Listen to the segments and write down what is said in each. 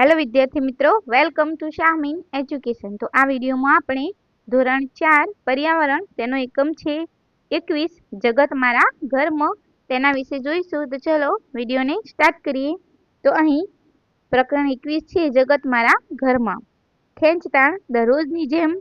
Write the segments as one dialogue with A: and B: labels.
A: Hello વિદ્યાર્થી મિત્રો welcome to Shahmeen education તો આ વિડીયોમાં આપણે ધોરણ ચાર, પર્યાવરણ તેનો એકમ છે, એકવીસ, જગત મારા ઘરમાં. તેના વિશે જોઈશું તો ચલો વિડીયોને સ્ટાર્ટ કરીએ. તો અહીં પ્રકરણ એકવીસ છે, જગત મારા ઘરમાં. ખેંચતાણ દરરોજની જેમ.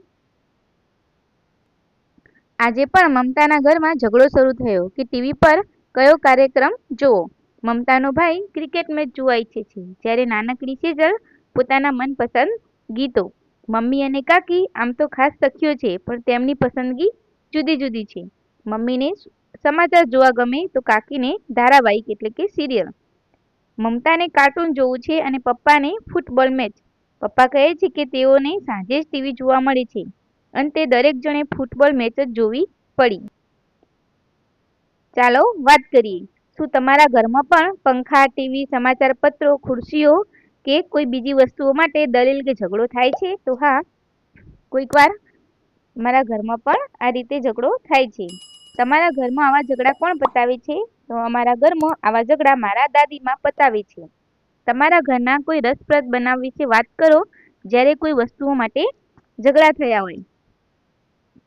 A: આજે પણ મમતાના ઘરમાં ઝઘડો શરૂ થયો કે ટીવી પર કયો કાર્યક્રમ જોવો? મમતાનો ભાઈ ક્રિકેટ મેચ જોવા ઈચ્છે છે. જ્યારે નાનકડી સેજલ પોતાના મનપસંદ ગીતો. મમ્મી અને કાકી આમ તો ખાસ સખીઓ છે, પણ તેમની પસંદગી જુદી જુદી છે. મમ્મીને સમાચાર જોવા ગમે તો કાકીને ધારાવાહિક એટલે કે સિરિયલ. મમતાને કાર્ટૂન જોવું છે અને પપ્પાને ફૂટબોલ મેચ. પપ્પા કહે છે કે તેઓને સાંજે જ ટીવી જોવા મળે છે અંતે દરેક જણે ફૂટબોલ મેચ જ જોવી પડી. ચાલો વાત કરીએ. શું તમારા ઘરમાં પણ પંખા, ટીવી, સમાચાર પત્રો, ખુરશીઓ કે કોઈ બીજી વસ્તુઓ માટે દલીલ કે ઝઘડો થાય છે? તો હા, કોઈક વાર મારા ઘરમાં પણ આ રીતે ઝઘડો થાય છે. તમારા ઘરમાં આવા ઝઘડા કોણ પતાવે છે? તો અમારા ઘરમાં આવા ઝઘડા મારા દાદીમાં પતાવે છે. તમારા ઘરના કોઈ રસપ્રદ બનાવ વિશે વાત કરો, જ્યારે કોઈ વસ્તુઓ માટે ઝઘડા થયા હોય.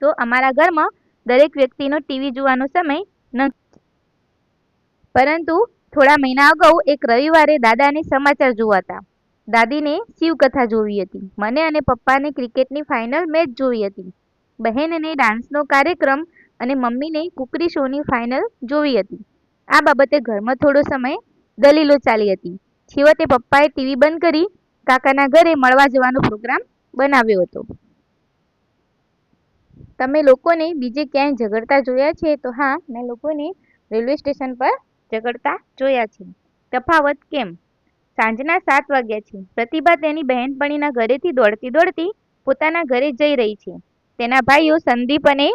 A: તો અમારા ઘરમાં દરેક વ્યક્તિનો ટીવી જોવાનો સમય ન પરંતુ થોડા મહિના અગાઉ એક રવિવારે દાદાને સમાચાર જોવાતા દાદીને શિવકથા જોવી હતી. મને અને પપ્પાને ક્રિકેટની ફાઇનલ મેચ જોવી હતી. બહેનને ડાન્સનો કાર્યક્રમ અને મમ્મીને કુકરી શોની ફાઇનલ જોવી હતી. આ બાબતે ઘરમાં થોડો સમય દલીલો ચાલી હતી. છેવટે પપ્પાએ ટીવી બંધ કરી કાકાના ઘરે મળવા જવાનો પ્રોગ્રામ બનાવ્યો હતો. તમે લોકોને બીજે ક્યાંય ઝઘડતા જોયા છે તો હા, મેં લોકોને રેલવે સ્ટેશન પર ઝઘડતા જોયા છે. તફાવત કેમ? સાંજના સાત વાગ્યા છે. પ્રતિભા તેની બહેનપણીના ઘરેથી દોડતી દોડતી પોતાના ઘરે જઈ રહી છે. તેના ભાઈઓ સંદીપ અને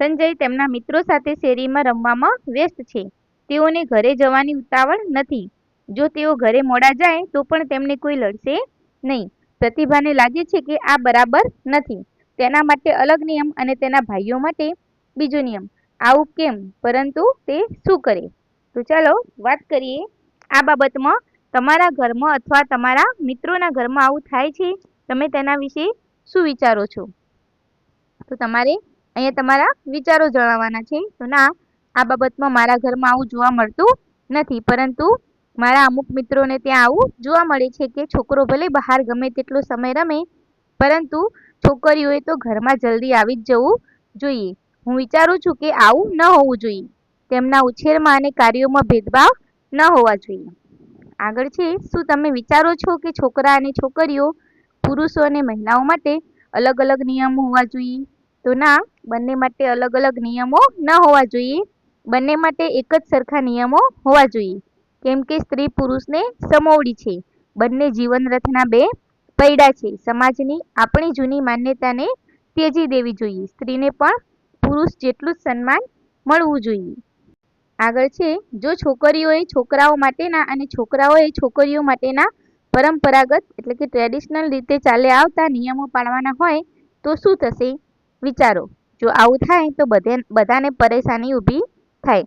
A: સંજય તેમના મિત્રો સાથે શેરીમાં રમવામાં વ્યસ્ત છે. તેઓને ઘરે જવાની ઉતાવળ નથી. જો તેઓ ઘરે મોડા જાય, તો પણ તેમને કોઈ લડશે નહીં. પ્રતિભાને લાગે છે કે આ બરાબર નથી. તેના માટે અલગ નિયમ અને તેના ભાઈઓ માટે બીજો નિયમ. આવું કેમ? પરંતુ તે શું કરે? તો ચાલો વાત કરીએ આ બાબતમાં. તમારા ઘરમાં અથવા તમારા મિત્રોના ઘરમાં આવું થાય છે? તમે તેના વિશે શું વિચારો છો? તો તમારે અહીંયા તમારા વિચારો જણાવવાના છે. તો ના, આ બાબતમાં મારા ઘરમાં આવું જોવા મળતું નથી. પરંતુ મારા અમુક મિત્રોને ત્યાં આવું જોવા મળે છે કે છોકરો ભલે બહાર ગમે તેટલો સમય રમે, પરંતુ છોકરીઓએ તો ઘરમાં જલ્દી આવી જ જવું જોઈએ. હું વિચારું છું કે આવું ન હોવું જોઈએ. તેમના ઉછેરમાં અને કાર્યોમાં ભેદભાવ ન હોવા જોઈએ. આગળ છે, શું તમે વિચારો છો કે છોકરા અને છોકરીઓ પુરુષો અને મહિલાઓ માટે અલગ અલગ નિયમો હોવા જોઈએ? તો ના, બંને માટે અલગ અલગ નિયમો ન હોવા જોઈએ. બંને માટે એક જ સરખા નિયમો હોવા જોઈએ. કેમ કે સ્ત્રી પુરુષને સમોવડી છે. બંને જીવનરથના બે પૈડા છે. સમાજની આપણી જૂની માન્યતાને ત્યજી દેવી જોઈએ. સ્ત્રીને પણ પુરુષ જેટલું જ સન્માન મળવું જોઈએ. આગળ છે, જો છોકરીઓએ છોકરાઓ માટેના અને છોકરાઓએ છોકરીઓ માટેના પરંપરાગત એટલે કે ટ્રેડિશનલ રીતે ચાલ્યા આવતા નિયમો પાળવાના હોય, તો શું થશે? વિચારો. જો આવું થાય, તો બધે, બધાને પરેશાની ઊભી થાય.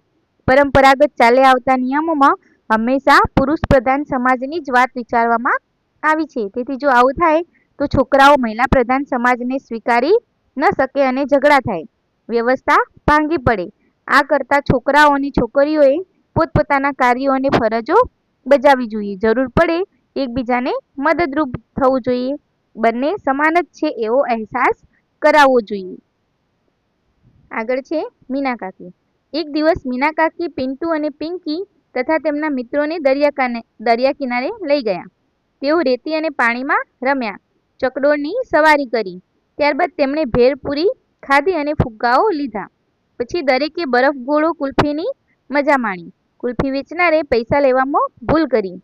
A: પરંપરાગત ચાલ્યા આવતા નિયમોમાં હંમેશા પુરુષ પ્રધાન સમાજની જ વાત વિચારવામાં આવી છે. તેથી જો આવું થાય, તો છોકરાઓ મહિલા પ્રધાન સમાજને સ્વીકારી ન શકે અને ઝઘડા થાય. વ્યવસ્થા ભાંગી પડે. આ કરતાં છોકરાઓ અને છોકરીઓએ પોતપોતાના કાર્યો અને ફરજો બજાવવી જોઈએ. જરૂર પડે એકબીજાને મદદરૂપ થવું જોઈએ. બંને સમાન જ છે એવો અહેસાસ કરાવવો જોઈએ. આગળ છે મીના કાકી. એક દિવસ મીના કાકી પિન્ટુ અને પિંકી તથા તેમના મિત્રોને દરિયા દરિયા કિનારે લઈ ગયા. તેઓ રેતી અને પાણીમાં રમ્યા, ચકડોળની સવારી કરી. ત્યારબાદ તેમણે ભેળપૂરી ખાધી અને ફુગ્ગાઓ લીધા. પછી દરેકે બરફ ગોળો કુલ્ફીની મજા માણી. કુલ્ફી વેચનારે પૈસા લેવામાં ભૂલ કરી.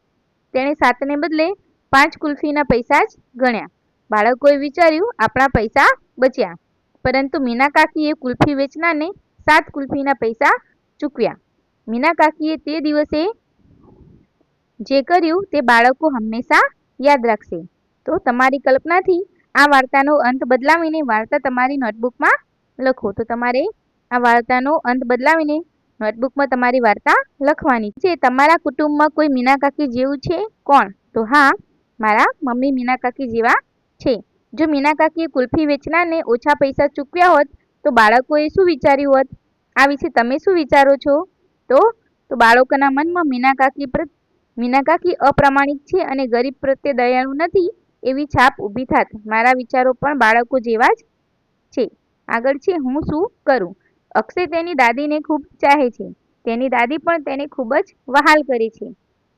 A: તેણે સાતને બદલે પાંચ કુલ્ફીના પૈસા જ ગણ્યા. બાળકોએ વિચાર્યું, આપણા પૈસા બચ્યા. પરંતુ મીના કાકીએ કુલ્ફી વેચનારને સાત કુલ્ફીના પૈસા ચૂકવ્યા. મીના કાકીએ તે દિવસે જે કર્યું તે બાળકો હંમેશા યાદ રાખશે. તો તમારી કલ્પનાથી આ વાર્તાનો અંત બદલાવીને વાર્તા તમારી નોટબુકમાં લખો. તો તમારે આ વાર્તાનો અંત બદલાવીને નોટબુકમાં તમારી વાર્તા લખવાની છે. તમારા કુટુંબમાં કોઈ મીના કાકી જેવું છે? કોણ? તો હા, મારા મમ્મી મીના કાકી જેવા છે. જો મીના કાકીએ કુલ્ફી વેચનારને ઓછા પૈસા ચૂકવ્યા હોત, તો બાળકોએ શું વિચાર્યું હોત? આ વિશે તમે શું વિચારો છો? તો તો બાળકોના મનમાં મીના કાકી પર મીના અપ્રામાણિક છે અને ગરીબ પ્રત્યે દયાળુ નથી એવી છાપ ઊભી થાત. મારા વિચારો પણ બાળકો જેવા જ છે. આગળ છે, હું શું કરું? અક્ષય તેની દાદીને ખૂબ ચાહે છે. તેની દાદી પણ તેને ખૂબ જ વહાલ કરે છે.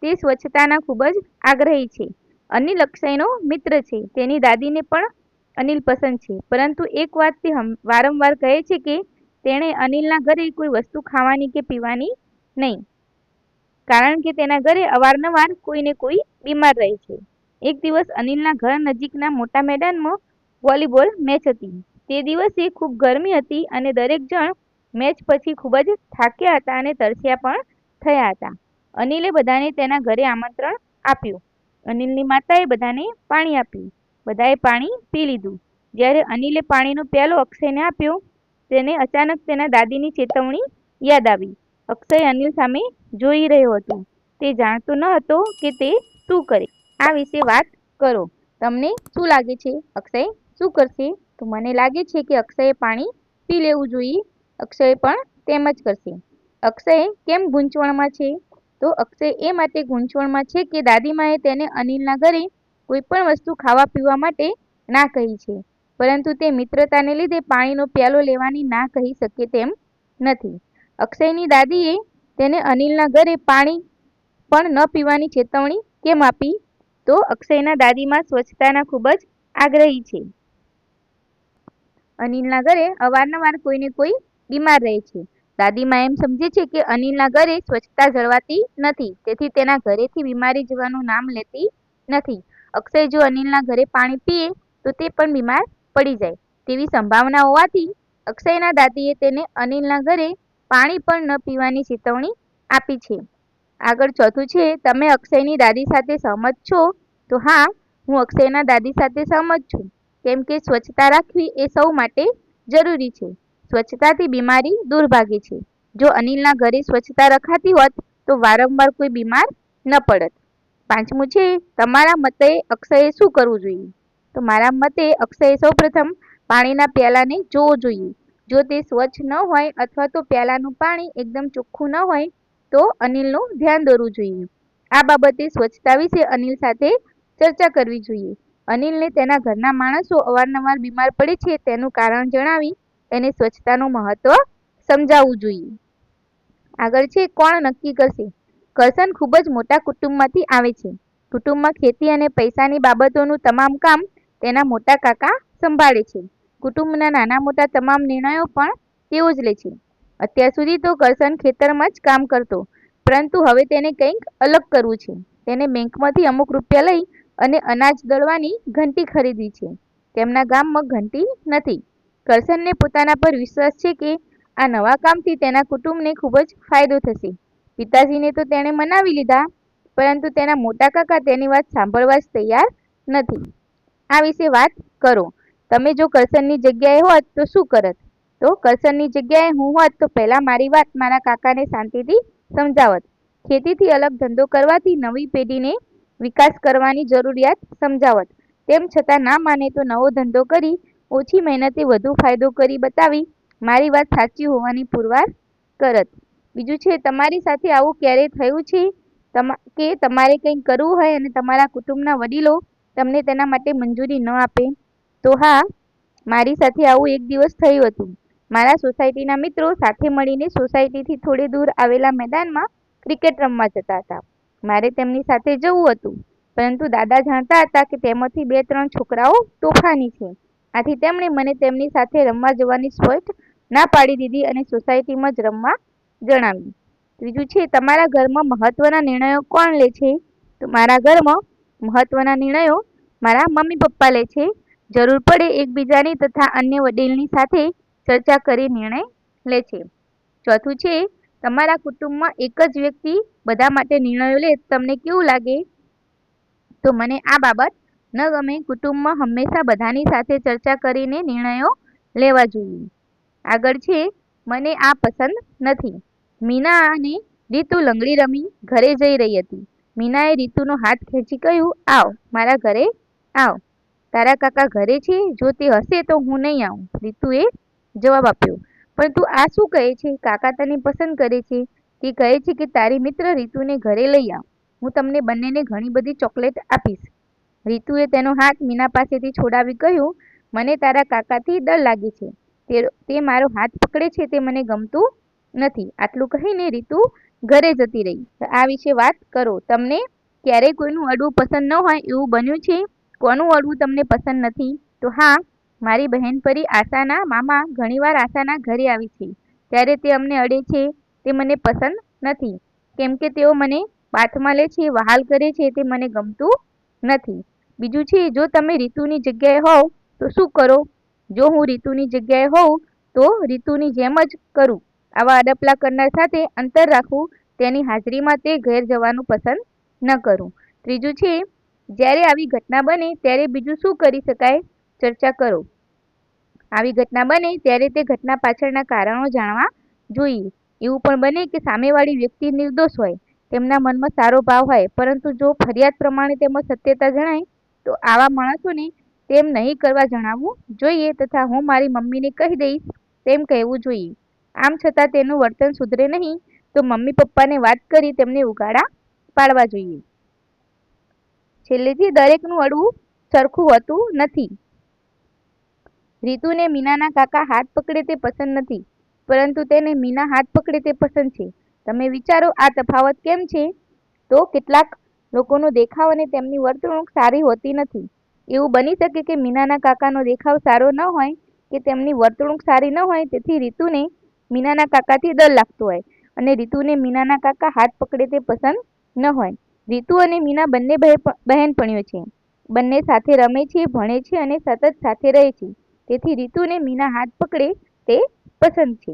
A: તે સ્વચ્છતાના ખૂબ જ આગ્રહી છે. અનિલ અક્ષયનો મિત્ર છે. તેની દાદીને પણ અનિલ પસંદ છે. પરંતુ એક વાત તે વારંવાર કહે છે કે તેણે અનિલના ઘરે કોઈ વસ્તુ ખાવાની કે પીવાની નહીં. કારણ કે તેના ઘરે અવારનવાર કોઈને કોઈ બીમાર રહે છે. એક દિવસ અનિલના ઘર નજીકના મોટા મેદાનમાં વોલીબોલ મેચ હતી. તે દિવસે ખૂબ ગરમી હતી અને દરેક જણ મેચ પછી ખૂબ જ થાક્યા હતા અને તરસ્યા પણ થયા હતા. અનિલે બધાને તેના ઘરે આમંત્રણ આપ્યું. અનિલની માતાએ બધાને પાણી આપ્યું. બધાએ પાણી પી લીધું. જ્યારે અનિલે પાણીનો પ્યાલો અક્ષયને આપ્યો, તેને અચાનક તેના દાદીની ચેતવણી યાદ આવી. અક્ષય અનિલ સામે જોઈ રહ્યો હતો. તે જાણતો ન હતો કે તે શું કરે. આ વિશે વાત કરો. તમને શું લાગે છે? અક્ષય, શું કરશે? તો મને લાગે છે કે અક્ષયે પાણી પી લેવું જોઈએ. અક્ષય પણ તેમ જ કરશે. અક્ષય કેમ ગૂંચવણમાં છે? તો અક્ષય એ માટે ગૂંચવણમાં છે કે દાદીમાએ તેને અનિલના ઘરે કોઈ પણ વસ્તુ ખાવા પીવા માટે ના કહી છે. પરંતુ તે મિત્રતાને લીધે પાણીનો પ્યાલો લેવાની ના કહી શકે તેમ નથી. અક્ષયની દાદીએ તેને અનિલના ઘરે પાણી પણ ન પીવાની ચેતવણી કેમ આપી? તો અક્ષયના દાદીમાં સ્વચ્છતાના ખૂબ જ આગ્રહી છે. અનિલના ઘરે અવારનવાર કોઈને કોઈ બીમાર રહે છે. દાદીમા એમ સમજે છે કે અનિલના ઘરે સ્વચ્છતા જળવાતી નથી, તેથી તેના ઘરેથી બીમારી જવાનું નામ લેતી નથી. અક્ષય જો અનિલના ઘરે પાણી પીએ, તો તે પણ બીમાર પડી જાય. તેવી સંભાવના હોવાથી અક્ષયના દાદીએ તેને અનિલના ઘરે પાણી પણ ન પીવાની ચેતવણી આપી છે. આગળ ચોથું છે, તમે અક્ષયની દાદી સાથે સહમત છો? તો હા, હું અક્ષયના દાદી સાથે સહમત છું. કેમ કે સ્વચ્છતા રાખવી એ સૌ માટે જરૂરી છે. સ્વચ્છતાથી બીમારી દૂર ભાગી છે. જો અનિલના ઘરે સ્વચ્છતા રખાતી હોત, તો વારંવાર કોઈ બીમાર ન પડત. પાંચમું છે, તમારા મતે અક્ષયે શું કરવું જોઈએ? તો મારા મતે અક્ષયે સૌપ્રથમ પાણીના પ્યાલાને જોવો જોઈએ. જો તે સ્વચ્છ ન હોય અથવા તો પ્યાલાનું પાણી એકદમ ચોખ્ખું ન હોય, તો અનિલનું ધ્યાન દોરવું જોઈએ. આ બાબતે સ્વચ્છતા વિશે અનિલ સાથે ચર્ચા કરવી જોઈએ. અનિલને તેના ઘરના માણસો અવારનવાર બીમાર પડે છે તેનું કારણ જણાવી એને સ્વચ્છતાનું મહત્વ સમજાવવું જોઈએ. આગળ છે, કોણ નક્કી કરશે? કરસન ખૂબ જ મોટા કુટુંબમાંથી આવે છે. કુટુંબમાં ખેતી અને પૈસાની બાબતોનું તમામ કામ તેના મોટા કાકા સંભાળે છે. કુટુંબના નાના મોટા તમામ નિર્ણયો પણ તેઓ જ લે છે. અત્યાર સુધી તો કરસન ખેતરમાં જ કામ કરતો, પરંતુ હવે તેને કંઈક અલગ કરવું છે. તેને બેંકમાંથી અમુક રૂપિયા લઈ અને અનાજ દળવાની ઘંટી ખરીદી છે. તેમના ગામમાં ઘંટી નથી. કરશનને પોતાના પર વિશ્વાસ છે કે આ નવા કામથી તેના કુટુંબને ખૂબ જ ફાયદો થશે. પિતાજીને તો તેણે મનાવી લીધા, પરંતુ તેના મોટા કાકા તેની વાત સાંભળવા જ તૈયાર નથી. આ વિશે વાત કરો. તમે જો કરશનની જગ્યાએ હોત તો શું કરત? તો કરશનની જગ્યાએ હું હોત તો પહેલાં મારી વાત મારા કાકાને શાંતિથી સમજાવત. ખેતીથી અલગ ધંધો કરવાથી નવી પેઢીને વિકાસ કરવાની જરૂરિયાત સમજાવત. તેમ છતાં ના માને તો નવો ધંધો કરી ઓછી મહેનતે વધુ ફાયદો કરી બતાવી, મારી વાત સાચી હોવાની પુરવાર કરત. બીજું છે, તમારી સાથે આવું ક્યારે થયું છે? કે તમારે કંઈક કરવું હોય અને તમારા કુટુંબના વડીલો તમને તેના માટે મંજૂરી ન આપે? તો હા, મારી સાથે આવું એક દિવસ થયું હતું. મારા સોસાયટીના મિત્રો સાથે મળીને સોસાયટીથી થોડે દૂર આવેલા મેદાનમાં ક્રિકેટ રમવા જતા હતા. મારે તેમની સાથે જવું હતું, પરંતુ દાદા જાણતા હતા કે તેમાંથી બે ત્રણ છોકરાઓ તોફાની છે. આથી તેમણે મને તેમની સાથે રમવા જવાની સ્પષ્ટ ના પાડી દીધી અને સોસાયટીમાં જ રમવા જણાવ્યું. ત્રીજું છે, તમારા ઘરમાં મહત્વના નિર્ણયો કોણ લે છે? તો મારા ઘરમાં મહત્વના નિર્ણયો મારા મમ્મી પપ્પા લે છે. જરૂર પડે એકબીજાની તથા અન્ય વડીલની સાથે ચર્ચા કરી નિર્ણય લે છે. ચોથું છે, તમારા કુટુંબમાં એક જ વ્યક્તિ બધા માટે નિર્ણયો લે, તમને કેવું લાગે? તો મને આ બાબત ન ગમે કુટુંબમાં હંમેશા બધાની સાથે ચર્ચા કરીને નિર્ણયો લેવા જોઈએ. આગળ છે, મને આ પસંદ નથી. મીના અને રીતુ લંગડી રમી ઘરે જઈ રહી હતી. મીનાએ રીતુનો હાથ ખેંચી કહ્યું, આવ, મારા ઘરે આવ. તારા કાકા ઘરે છે, જો તે હશે તો હું નહીં આવું. રીતુએ જવાબ આપ્યો, પણ તું આ શું કહે છે? કાકા તને પસંદ કરે છે. તે કહે છે કે તારી મિત્ર રીતુને ઘરે લઈ આવ. હું તમને બંનેને ઘણી બધી ચોકલેટ આપીશ. રીતુએ તેનો હાથ મીના પાસેથી છોડાવી કહ્યું, મને તારા કાકાથી ડર લાગે છે. તે તે મારો હાથ પકડે છે તે મને ગમતું નથી. આટલું કહીને રીતુ ઘરે જતી રહી. આ વિશે વાત કરો. તમને ક્યારેય કોઈનું અડવું પસંદ ન હોય એવું બન્યું છે? કોનું અડવું તમને પસંદ નથી? તો હા, મારી બહેનપરી આશાના મામા ઘણીવાર આશાના ઘરે આવી છે. ત્યારે તે અમને અડે છે તે મને પસંદ નથી. કેમ કે તેઓ મને બાથમાં લે છે, વહાલ કરે છે તે મને ગમતું નથી. બીજું છે, જો તમે રીતુની જગ્યાએ હોવ, તો શું કરો? જો હું રીતુની જગ્યાએ હોઉં, તો રીતુની જેમ જ કરું. આવા અડપલા કરનાર સાથે અંતર રાખવું, તેની હાજરીમાં તે ઘેર જવાનું પસંદ ન કરું. ત્રીજું છે, જ્યારે આવી ઘટના બને, ત્યારે બીજું શું કરી શકાય? ચર્ચા કરો. આવી ઘટના બને, ત્યારે તે ઘટના પાછળના કારણો જાણવા જોઈએ. એવું પણ બને કે સામેવાળી વ્યક્તિ નિર્દોષ હોય. તેમના મનમાં સારો ભાવ હોય, પરંતુ જો ફરિયાદ પ્રમાણે તેમાં સત્યતા જણાય, તો આવા માણસોને તેમ નહીં કરવા જણાવવું જોઈએ તથા હું મારી મમ્મીને કહી દઈશ, તેમ કહેવું જોઈએ. આમ છતાં તેનું વર્તન સુધરે નહીં, તો મમ્મી પપ્પાને વાત કરી તેમને ઉગાડા પાડવા જોઈએ. છેલ્લેથી દરેકનું અડવું સરખું હોતું નથી. રીતુને મીનાના કાકા હાથ પકડે તે પસંદ નથી, પરંતુ તેને મીના હાથ પકડે તે પસંદ છે. તમે વિચારો, આ તફાવત કેમ છે? તો કેટલાક લોકોનો દેખાવ અને તેમની વર્તણૂક સારી હોતી નથી. એવું બની શકે કે મીનાના કાકાનો દેખાવ સારો ન હોય, કે તેમની વર્તણૂક સારી ન હોય, તેથી રીતુને મીનાના કાકાથી ડર લાગતો હોય અને રીતુને મીનાના કાકા હાથ પકડે તે પસંદ ન હોય. રીતુ અને મીના બંને બહેનપણીઓ છે. બંને સાથે રમે છે, ભણે છે અને સતત સાથે રહે છે. તેથી રીતુને મીના હાથ પકડે તે પસંદ છે.